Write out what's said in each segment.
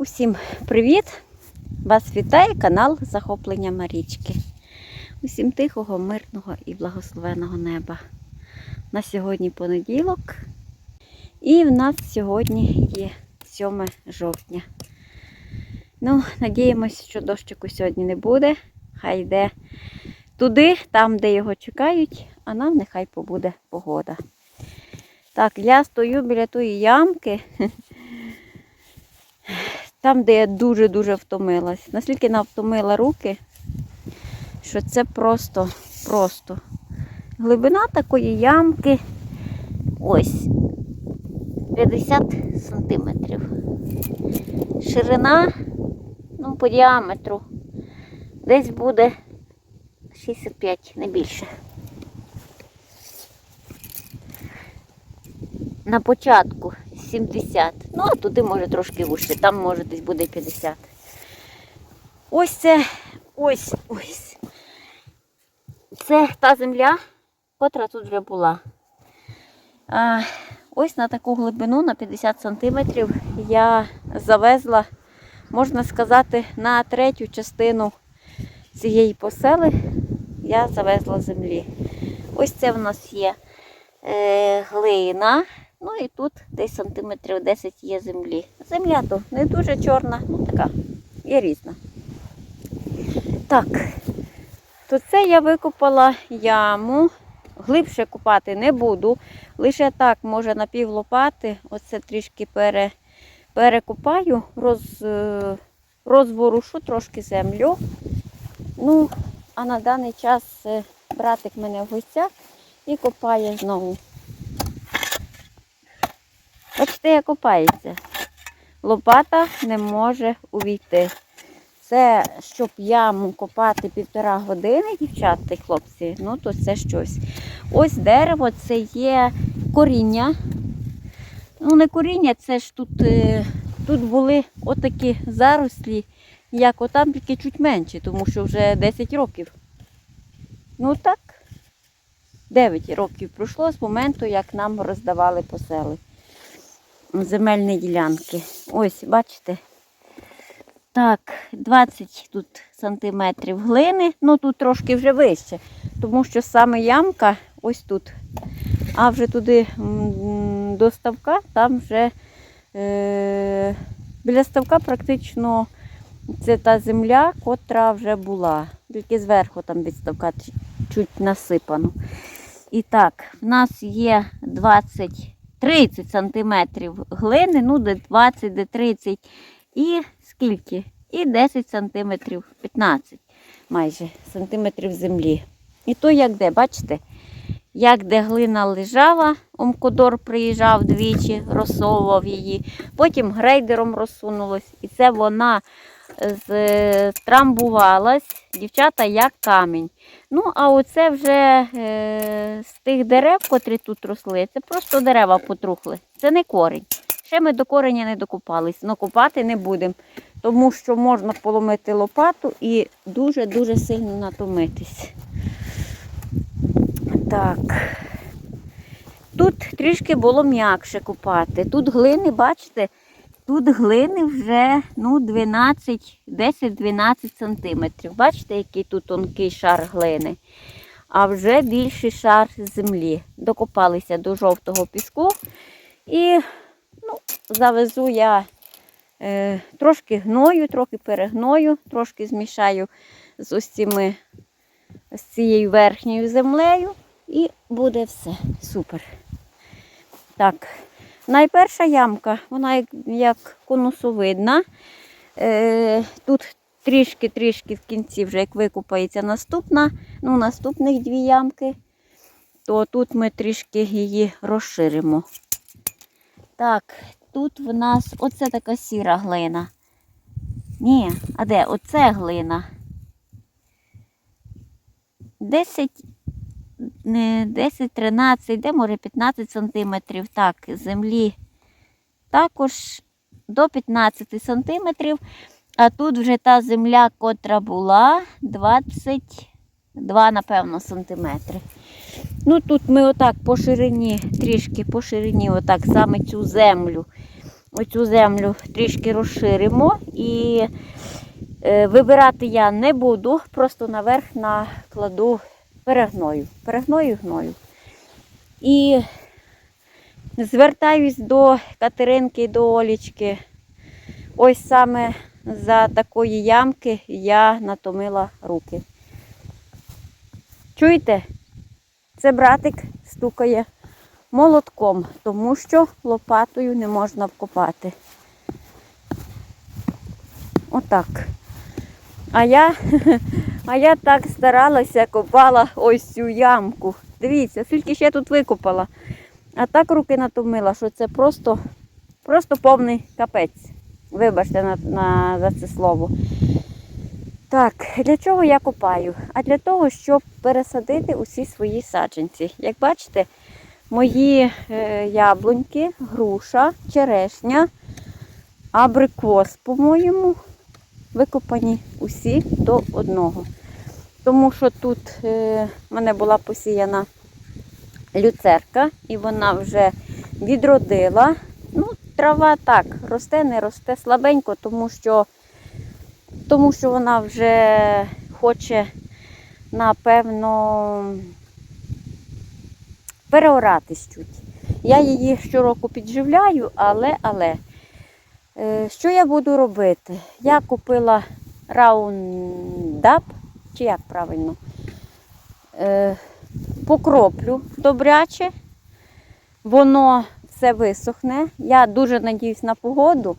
Усім привіт! Вас вітає канал Захоплення Марічки. Усім тихого, мирного і благословеного неба. На сьогодні понеділок. І в нас сьогодні є 7 жовтня. Ну, надіємось, що дощику сьогодні не буде. Хай йде туди, там, де його чекають, а нам нехай побуде погода. Так, я стою біля тої ямки. Там, де я дуже-дуже втомилась. Наскільки навтомила руки, що це просто, просто. Глибина такої ямки ось 50 сантиметрів. Ширина, ну, по діаметру десь буде 65, не більше. На початку 70. Ну, а туди може трошки вужче, там може десь буде 50. Ось це, ось, ось. Це та земля, котра тут вже була. А, ось на таку глибину, на 50 сантиметрів, я завезла, можна сказати, на третю частину цієї посели я завезла землі. Ось це в нас є е, глина. Ну і тут десь сантиметрів 10 є землі. Земля то не дуже чорна, ну така, є різна. Так, то це я викопала яму. Глибше купати не буду. Лише так, може, на пів лопати. Оце трішки пере, перекопаю, роз, е, розворушу трошки землю. Ну, а на даний час е, братик мене в гостях і копає знову. Бачите, як копається. Лопата не може увійти. Це, щоб яму копати півтора години, дівчата і хлопці, ну то це щось. Ось дерево це є коріння. Ну, не коріння, це ж тут, е, тут були отакі зарослі, як отам, тільки чуть менші, тому що вже 10 років. Ну так, 9 років пройшло з моменту, як нам роздавали посели земельні ділянки. Ось, бачите. Так, 20 тут сантиметрів глини, ну тут трошки вже вище, тому що саме ямка ось тут. А вже туди до ставка, там вже е, біля ставка практично це та земля, котра вже була. Тільки зверху там від ставка чуть- насипано. І так, в нас є 20 30 сантиметрів глини, ну де 20, де 30. І скільки? І 10 сантиметрів, 15 майже сантиметрів землі. І то як де, бачите? Як де глина лежала, Омкодор приїжджав двічі, розсовував її. Потім грейдером розсунулось. І це вона з- трамбувалась, дівчата, як камінь. Ну, а оце вже е, з тих дерев, котрі тут росли, це просто дерева потрухли. Це не корінь. Ще ми до кореня не докопались, але копати не будемо, тому що можна поломити лопату і дуже-дуже сильно натомитись. Так. Тут трішки було м'якше копати. Тут глини, бачите, тут глини вже ну, 10-12 сантиметрів. Бачите, який тут тонкий шар глини. А вже більший шар землі. Докопалися до жовтого піску. І ну, завезу я е, трошки гною, трохи перегною, трошки змішаю з ось з цією верхньою землею. І буде все супер. Так, найперша ямка, вона як, конусовидна. Е, тут трішки-трішки в кінці, вже як викупається наступна, ну, наступних дві ямки, то тут ми трішки її розширимо. Так, тут в нас оце така сіра глина. Ні, а де? Оце глина. 10 не 10-13, де може 15 сантиметрів. Так, землі також до 15 сантиметрів. А тут вже та земля, котра була 22, напевно, сантиметри. Ну тут ми отак по ширині, трішки по ширині, отак саме цю землю оцю землю трішки розширимо і е, вибирати я не буду, просто наверх накладу перегною. Перегною гною. І звертаюсь до Катеринки, до Олічки. Ось саме за такої ямки я натомила руки. Чуєте? Це братик стукає молотком, тому що лопатою не можна вкопати. Отак. А я, а я так старалася, копала ось цю ямку. Дивіться, скільки ще тут викопала. А так руки натомила, що це просто, просто повний капець. Вибачте на, на, за це слово. Так, для чого я копаю? А для того, щоб пересадити усі свої саджанці. Як бачите, мої е, яблуньки, груша, черешня, абрикос, по-моєму, викопані усі до одного. Тому що тут е, в мене була посіяна люцерка, і вона вже відродила. Ну, трава так, росте, не росте слабенько, тому що, тому що вона вже хоче, напевно, переоратись чуть. Я її щороку підживляю, але, але, е, що я буду робити? Я купила раундап, чи як правильно? Е, покроплю добряче, воно все висохне. Я дуже надіюсь на погоду,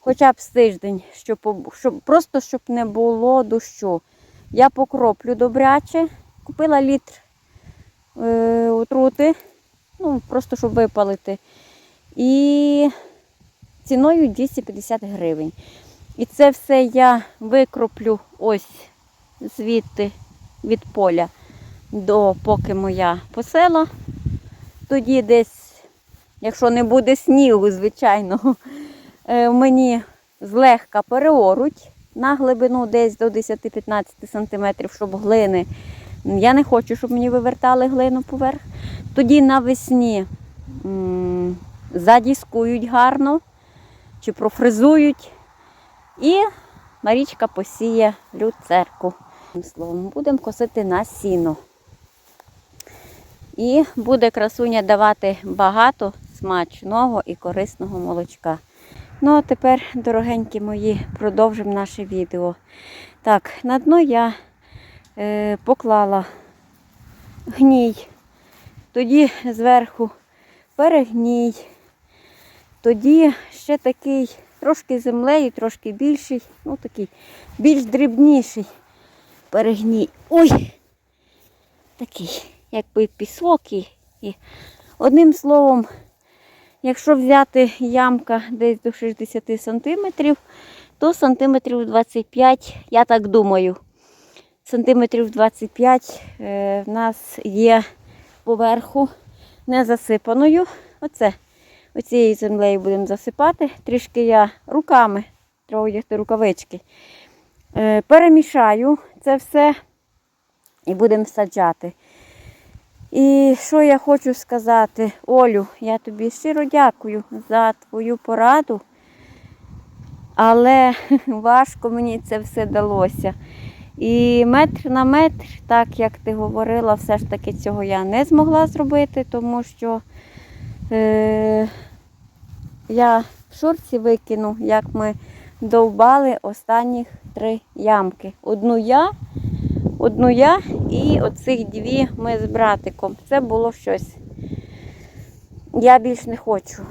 хоча б з тиждень, щоб, щоб, просто щоб не було дощу. Я покроплю добряче, купила літр е, отрути, ну, просто щоб випалити. І ціною 250 гривень. І це все я викроплю ось звідти від поля до поки моя посела. Тоді десь, якщо не буде снігу, звичайно, е, мені злегка переоруть на глибину десь до 10-15 см, щоб глини. Я не хочу, щоб мені вивертали глину поверх. Тоді навесні задіскують гарно чи профризують. І Марічка посіє люцерку. Словом, будемо косити на сіно. І буде красуня давати багато смачного і корисного молочка. Ну, а тепер, дорогенькі мої, продовжимо наше відео. Так, на дно я е, поклала гній, тоді зверху перегній, тоді ще такий трошки землею, трошки більший, ну такий більш дрібніший перегній. Ой! Такий, якби пісок і, і одним словом, якщо взяти ямка десь до 60 сантиметрів, то сантиметрів 25, я так думаю, сантиметрів 25 е, в нас є поверху не засипаною. Оце, оцією землею будемо засипати. Трішки я руками, треба одягти рукавички. Е, перемішаю це все і будемо саджати. І що я хочу сказати, Олю, я тобі щиро дякую за твою пораду, але важко мені це все далося. І метр на метр, так як ти говорила, все ж таки цього я не змогла зробити, тому що е, я в шорці викину, як ми довбали останніх три ямки. Одну я, одну я і оцих дві ми з братиком. Це було щось. Я більш не хочу.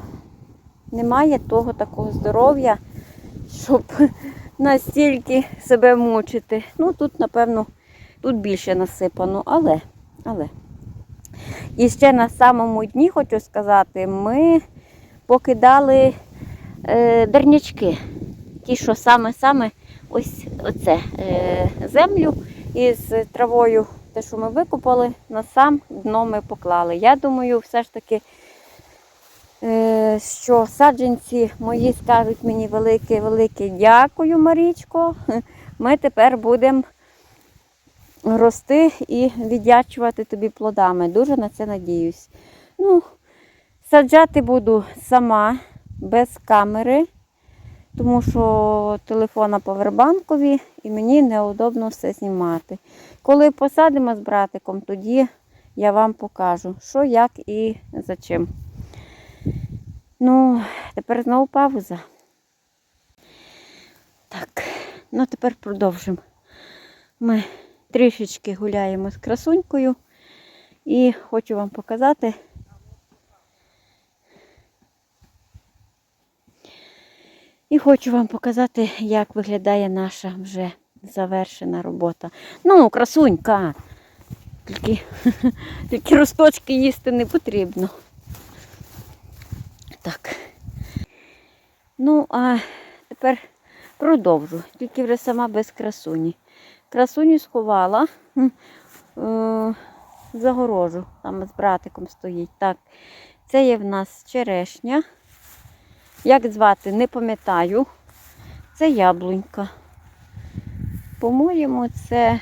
Немає того такого здоров'я, щоб настільки себе мучити. Ну, тут, напевно, тут більше насипано, але, але. І ще на самому дні хочу сказати, ми покидали е, дернячки. Ті, що саме-саме ось оце е, землю із травою, те, що ми викопали, на сам дно ми поклали. Я думаю, все ж таки, е, що саджанці мої скажуть мені велике-велике дякую, Марічко. Ми тепер будемо рости і віддячувати тобі плодами. Дуже на це надіюсь. Ну, саджати буду сама, без камери, тому що телефон повербанкові і мені неудобно все знімати. Коли посадимо з братиком, тоді я вам покажу, що, як і за чим. Ну, тепер знову пауза. Так, ну тепер продовжимо. Ми трішечки гуляємо з красунькою і хочу вам показати. І хочу вам показати, як виглядає наша вже завершена робота. Ну, красунька. Тільки, тільки росточки їсти не потрібно. Так. Ну, а тепер продовжу. Тільки вже сама без красуні. Красуню сховала е, загорожу. Там з братиком стоїть. Так, це є в нас черешня. Як звати, не пам'ятаю. Це яблунька. По-моєму, це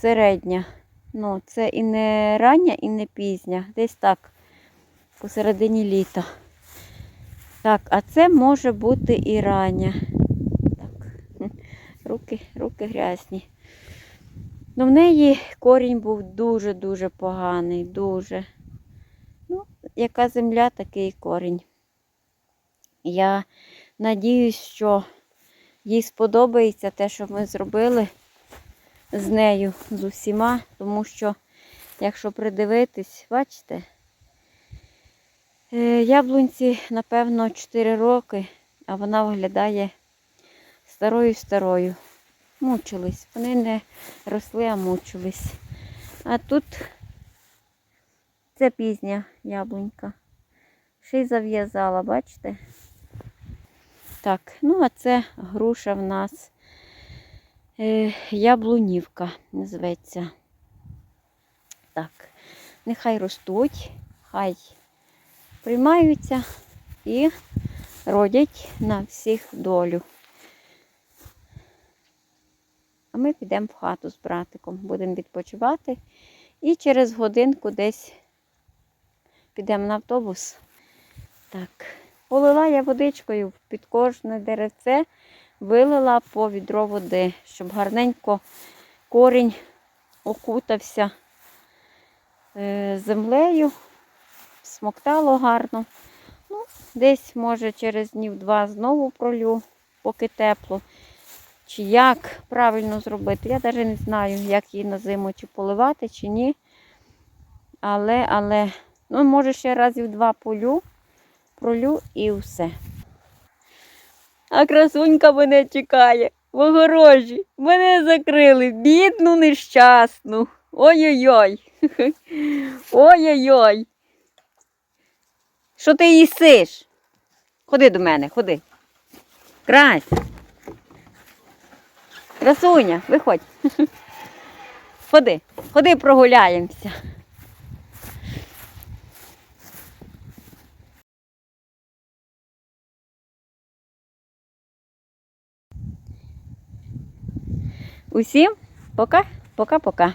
середня. Ну, це і не рання, і не пізня. Десь так, посередині літа. Так, а це може бути і рання. Так, руки, руки грязні. Ну, в неї корінь був дуже-дуже поганий, дуже. Яка земля, такий корінь. Я надіюсь, що їй сподобається те, що ми зробили з нею, з усіма, тому що, якщо придивитись, бачите, е, яблунці, напевно, 4 роки, а вона виглядає старою-старою. Мучились. Вони не росли, а мучились. А тут це пізня яблунька. Ще й зав'язала, бачите? Так, ну а це груша в нас е, яблунівка називається. Так, нехай ростуть, хай приймаються і родять на всіх долю. А ми підемо в хату з братиком, будемо відпочивати. І через годинку десь підемо на автобус. Так, полила я водичкою під кожне деревце, вилила по відро води, щоб гарненько корінь окутався е, землею, смоктало гарно. Ну, Десь, може, через днів два знову пролю, поки тепло. Чи як правильно зробити, я навіть не знаю, як її на зиму, чи поливати, чи ні. Але, але, ну, може, ще разів два полю, пролю і все. А красунька мене чекає в огорожі. Мене закрили, бідну, нещасну. Ой-ой-ой. Ой-ой-ой. Що ти їсиш? Ходи до мене, ходи. Крась. Красуня, виходь. Ходи, ходи прогуляємося. Усім пока, пока-пока.